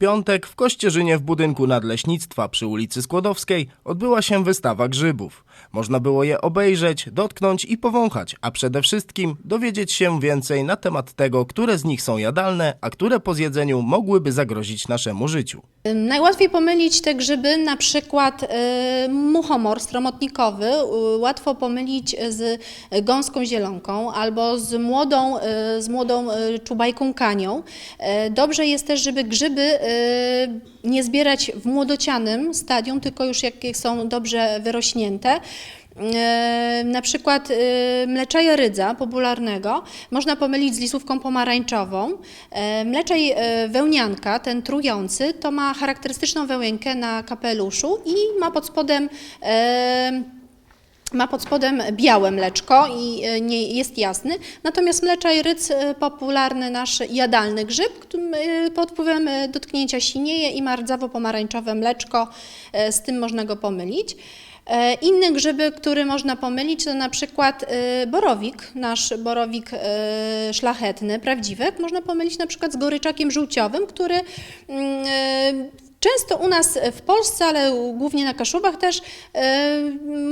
piątek w Kościerzynie w budynku Nadleśnictwa przy ulicy Skłodowskiej odbyła się wystawa grzybów. Można było je obejrzeć, dotknąć i powąchać, a przede wszystkim dowiedzieć się więcej na temat tego, które z nich są jadalne, a które po zjedzeniu mogłyby zagrozić naszemu życiu. Najłatwiej pomylić te grzyby, na przykład y, muchomor stromotnikowy, y, łatwo pomylić z gąską zielonką albo z młodą, y, z młodą czubajką kanią. Dobrze jest też, żeby grzyby nie zbierać w młodocianym stadium, tylko już jak są dobrze wyrośnięte. E, Na przykład e, mleczaja rydza popularnego można pomylić z lisówką pomarańczową. E, Mleczaj e, wełnianka, ten trujący, to ma charakterystyczną wełenkę na kapeluszu i ma pod spodem ma pod spodem białe mleczko i e, nie jest jasny. Natomiast mleczaj rydz, e, popularny nasz jadalny grzyb, e, pod wpływem dotknięcia sinieje i ma rdzawo-pomarańczowe mleczko, z tym można go pomylić. E, Inny grzyby, który można pomylić, to na przykład borowik, nasz borowik szlachetny, prawdziwek, można pomylić na przykład z goryczakiem żółciowym, który mm, Często u nas w Polsce, ale głównie na Kaszubach też e,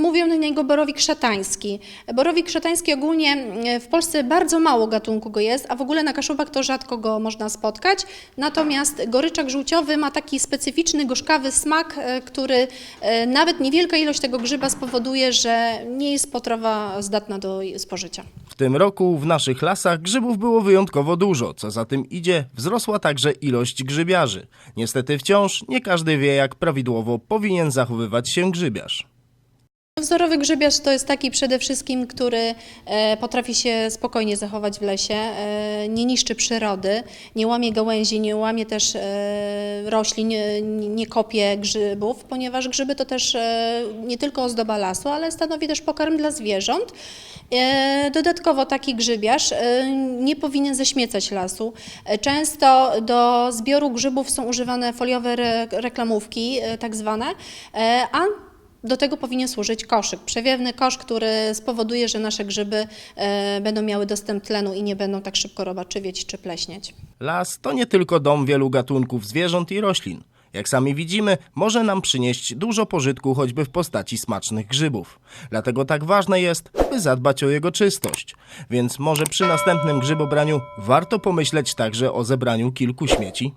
mówią na niego borowik szatański. Borowik szatański ogólnie e, w Polsce bardzo mało gatunku go jest, a w ogóle na Kaszubach to rzadko go można spotkać. Natomiast goryczak żółciowy ma taki specyficzny, gorzkawy smak, e, który nawet niewielka ilość tego grzyba spowoduje, że nie jest potrawa zdatna do spożycia. W tym roku w naszych lasach grzybów było wyjątkowo dużo, co za tym idzie, wzrosła także ilość grzybiarzy. Niestety wciąż nie każdy wie, jak prawidłowo powinien zachowywać się grzybiarz. Wzorowy grzybiarz to jest taki przede wszystkim, który e, potrafi się spokojnie zachować w lesie, e, nie niszczy przyrody, nie łamie gałęzi, nie łamie też e, roślin, nie, kopie grzybów, ponieważ grzyby to też nie tylko ozdoba lasu, ale stanowi też pokarm dla zwierząt. Dodatkowo taki grzybiarz nie powinien zaśmiecać lasu. Często do zbioru grzybów są używane foliowe re- reklamówki, tak zwane, a do tego powinien służyć koszyk, przewiewny kosz, który spowoduje, że nasze grzyby e, będą miały dostęp tlenu i nie będą tak szybko robaczywieć czy pleśnieć. Las to nie tylko dom wielu gatunków zwierząt i roślin. Jak sami widzimy, może nam przynieść dużo pożytku choćby w postaci smacznych grzybów. Dlatego tak ważne jest, by zadbać o jego czystość. Więc może przy następnym grzybobraniu warto pomyśleć także o zebraniu kilku śmieci?